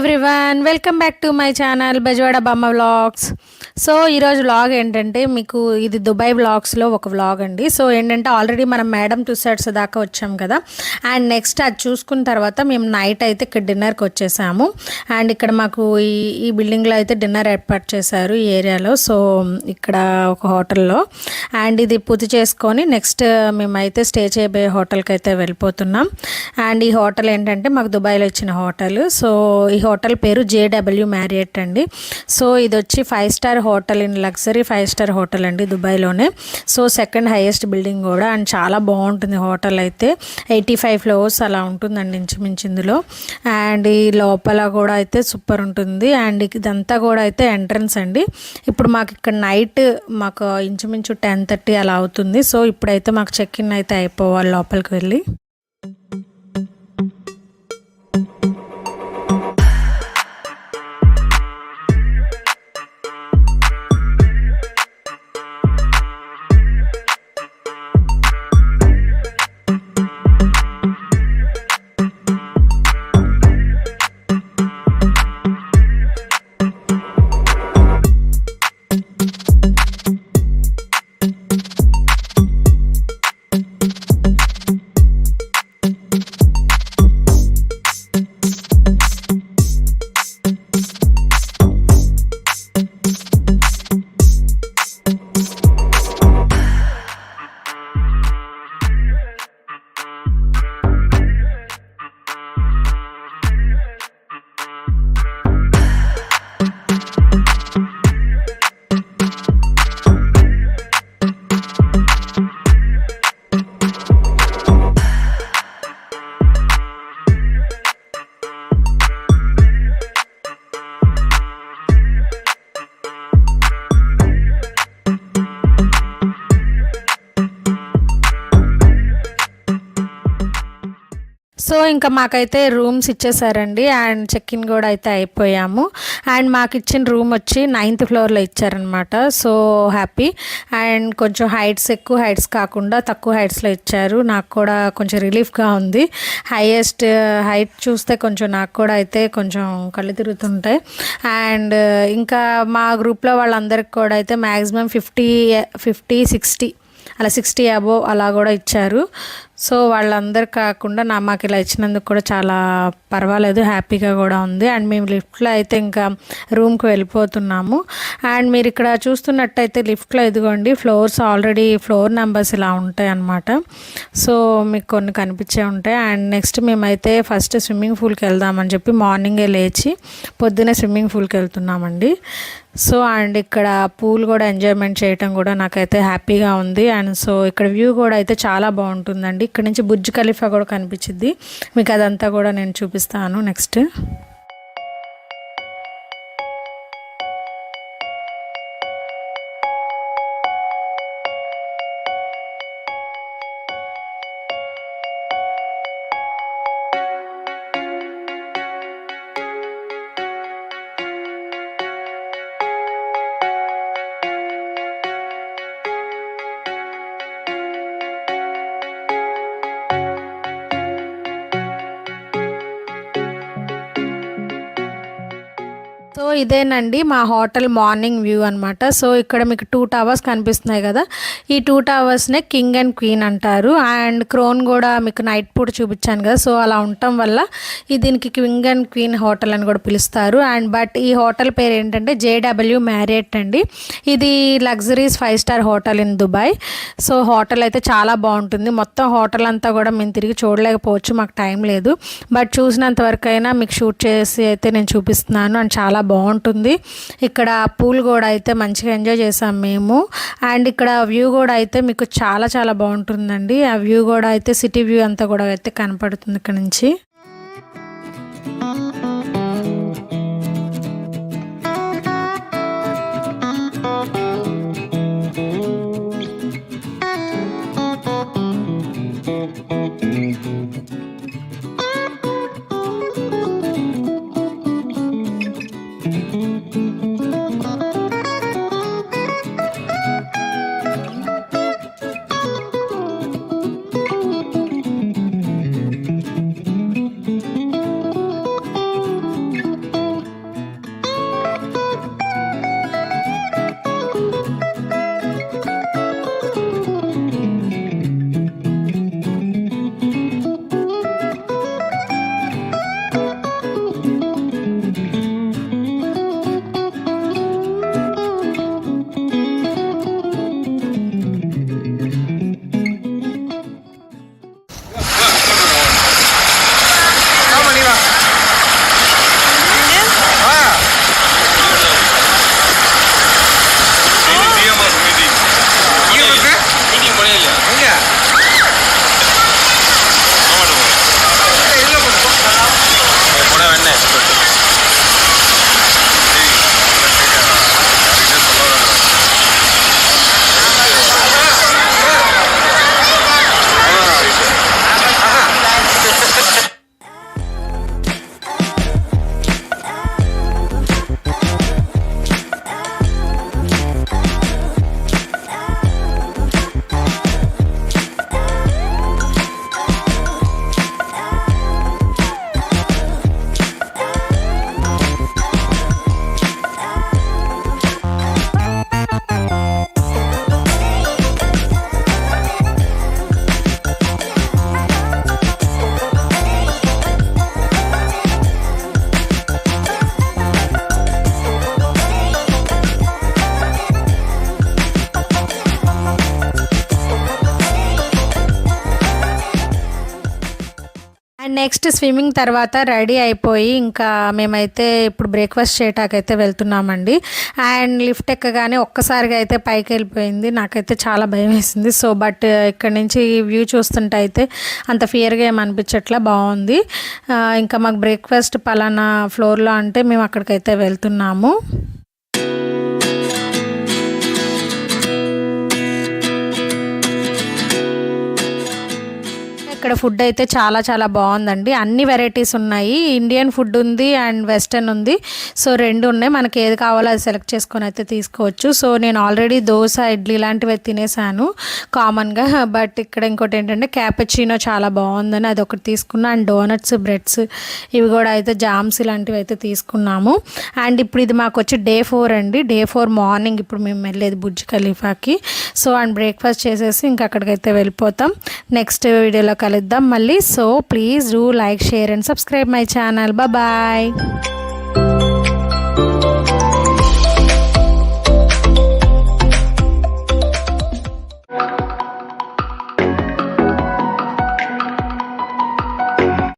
everyone welcome back to my channel Bezawada Bomma vlogs So ఈరోజు vlog ఏంటంటే మీకు ఇది దుబాయ్ వ్లాగ్స్లో ఒక వ్లాగ్ అండి. సో ఏంటంటే ఆల్రెడీ మనం మేడం టూ సైడ్స్ దాకా వచ్చాం కదా. అండ్ నెక్స్ట్ అది చూసుకున్న తర్వాత మేము నైట్ అయితే ఇక్కడ డిన్నర్కి వచ్చేసాము. అండ్ ఇక్కడ మాకు ఈ ఈ బిల్డింగ్లో అయితే డిన్నర్ ఏర్పాటు చేశారు ఈ ఏరియాలో. సో ఇక్కడ ఒక హోటల్లో అండ్ ఇది పూర్తి చేసుకొని నెక్స్ట్ మేమైతే స్టే చేయబోయే హోటల్కి అయితే వెళ్ళిపోతున్నాం. అండ్ ఈ హోటల్ ఏంటంటే మాకు దుబాయ్లో ఇచ్చిన హోటల్ సో ఈ హోటల్ పేరు జేడబ్ల్యూ మ్యారియట్ అండి. సో ఇది వచ్చి five star hotel in luxury five star hotel అండి దుబాయ్లోనే. సో సెకండ్ హైయెస్ట్ బిల్డింగ్ కూడా అండ్ చాలా బాగుంటుంది హోటల్ అయితే. ఎయిటీ ఫైవ్ ఫ్లోర్స్ అలా ఉంటుందండి ఇంచుమించు ఇందులో. అండ్ ఈ లోపల కూడా అయితే సూపర్ ఉంటుంది. అండ్ ఇదంతా కూడా అయితే ఎంట్రన్స్ అండి. ఇప్పుడు మాకు ఇక్కడ నైట్ మాకు ఇంచుమించు టెన్ థర్టీ అలా అవుతుంది. సో ఇప్పుడైతే మాకు చెక్ ఇన్ అయితే అయిపోవాలి లోపలికి వెళ్ళి. సో ఇంకా మాకైతే రూమ్స్ ఇచ్చేసారండి అండ్ చెక్ ఇన్ కూడా అయితే అయిపోయాము. అండ్ మాకు ఇచ్చిన రూమ్ వచ్చి నైన్త్ ఫ్లోర్లో ఇచ్చారనమాట సో హ్యాపీ. అండ్ కొంచెం హైట్స్ ఎక్కువ హైట్స్ కాకుండా తక్కువ హైట్స్లో ఇచ్చారు. నాకు కూడా కొంచెం రిలీఫ్గా ఉంది. హైయెస్ట్ హైట్ చూస్తే కొంచెం నాకు కూడా అయితే కొంచెం కళ్ళు తిరుగుతుంటాయి. అండ్ ఇంకా మా గ్రూప్లో వాళ్ళందరికి కూడా అయితే మ్యాక్సిమం ఫిఫ్టీ ఫిఫ్టీ సిక్స్టీ అలా సిక్స్టీ అబోవ్ అలా కూడా ఇచ్చారు. సో వాళ్ళందరు కాకుండా నా మాకు ఇలా ఇచ్చినందుకు కూడా చాలా పర్వాలేదు హ్యాపీగా కూడా ఉంది. అండ్ మేము లిఫ్ట్లో అయితే ఇంకా రూమ్కి వెళ్ళిపోతున్నాము. అండ్ మీరు ఇక్కడ చూస్తున్నట్టయితే లిఫ్ట్లో ఇదిగోండి ఫ్లోర్స్ ఆల్రెడీ ఫ్లోర్ నెంబర్స్ ఇలా ఉంటాయి అన్నమాట. సో మీకు కొన్ని కనిపించే ఉంటాయి. అండ్ నెక్స్ట్ మేమైతే ఫస్ట్ స్విమ్మింగ్ పూల్కి వెళ్దామని చెప్పి మార్నింగే లేచి పొద్దున్నే స్విమ్మింగ్ పూల్కి వెళ్తున్నామండి. సో అండ్ ఇక్కడ పూల్ కూడా ఎంజాయ్మెంట్ చేయటం కూడా నాకైతే హ్యాపీగా ఉంది. అండ్ సో ఇక్కడ వ్యూ కూడా అయితే చాలా బాగుంటుందండి. ఇక్కడ నుంచి బుర్జ్ ఖలీఫా కూడా కనిపించింది మీకు అదంతా కూడా నేను చూపిస్తాను. నెక్స్ట్ సో ఇదేనండి మా హోటల్ మార్నింగ్ వ్యూ అనమాట సో ఇక్కడ మీకు టూ టవర్స్ కనిపిస్తున్నాయి కదా. ఈ టూ టవర్స్నే కింగ్ అండ్ క్వీన్ అంటారు. అండ్ క్రోన్ కూడా మీకు నైట్ పూట చూపించాను కదా. సో అలా ఉండటం వల్ల దీనికి కింగ్ అండ్ క్వీన్ హోటల్ అని కూడా పిలుస్తారు. అండ్ బట్ ఈ హోటల్ పేరు ఏంటంటే జేడబ్ల్యూ మ్యారియట్ అండి. ఇది luxurious five star hotel in Dubai. So hotel అయితే చాలా బాగుంటుంది. మొత్తం హోటల్ అంతా కూడా మేము తిరిగి చూడలేకపోవచ్చు. మాకు టైం లేదు. బట్ చూసినంత వరకు అయినా మీకు షూట్ చేసి అయితే నేను చూపిస్తున్నాను. అండ్ చాలా బాగుంటుంది. ఇక్కడ పూల్ కూడా అయితే మంచిగా ఎంజాయ్ చేసాం మేము. అండ్ ఇక్కడ వ్యూ కూడా అయితే మీకు చాలా చాలా బాగుంటుందండి. ఆ వ్యూ కూడా అయితే సిటీ వ్యూ అంతా కూడా అయితే కనపడుతుంది ఇక్కడ నుంచి. and next swimming తర్వాత రెడీ అయిపోయి ఇంకా మేమైతే ఇప్పుడు బ్రేక్ఫాస్ట్ చేయటాకైతే వెళ్తున్నామండి. అండ్ లిఫ్ట్ ఎక్కగానే ఒక్కసారిగా అయితే పైకి వెళ్ళిపోయింది. నాకైతే చాలా భయం వేసింది. సో బట్ ఇక్కడ నుంచి వ్యూ చూస్తుంటే అయితే అంత ఫియర్గా ఏమి బాగుంది. ఇంకా మాకు బ్రేక్ఫాస్ట్ పలానా ఫ్లోర్లో అంటే మేము అక్కడికైతే వెళ్తున్నాము. ఇక్కడ ఫుడ్ అయితే చాలా చాలా బాగుందండి. అన్ని వెరైటీస్ ఉన్నాయి. ఇండియన్ ఫుడ్ ఉంది అండ్ వెస్టర్న్ ఉంది. సో రెండు ఉన్నాయి. మనకి ఏది కావాలో అది సెలెక్ట్ చేసుకొని అయితే తీసుకోవచ్చు. సో నేను ఆల్రెడీ దోశ ఇడ్లీ ఇలాంటివి తినేసాను కామన్గా బట్ ఇక్కడ ఇంకోటి ఏంటంటే క్యాపచినో చాలా బాగుందని అది ఒకటి తీసుకున్నా. అండ్ డోనట్స్ బ్రెడ్స్ ఇవి కూడా అయితే జామ్స్ ఇలాంటివి అయితే తీసుకున్నాము. అండ్ ఇప్పుడు ఇది మాకు వచ్చి డే ఫోర్ అండి. డే ఫోర్ మార్నింగ్ ఇప్పుడు మేము వెళ్ళేది బుర్జ్ ఖలీఫాకి. సో అండ్ బ్రేక్ఫాస్ట్ చేసేసి ఇంకా అక్కడికైతే వెళ్ళిపోతాం. నెక్స్ట్ వీడియోలో కలుద్దాం మళ్ళీ. So please do like share and subscribe my channel bye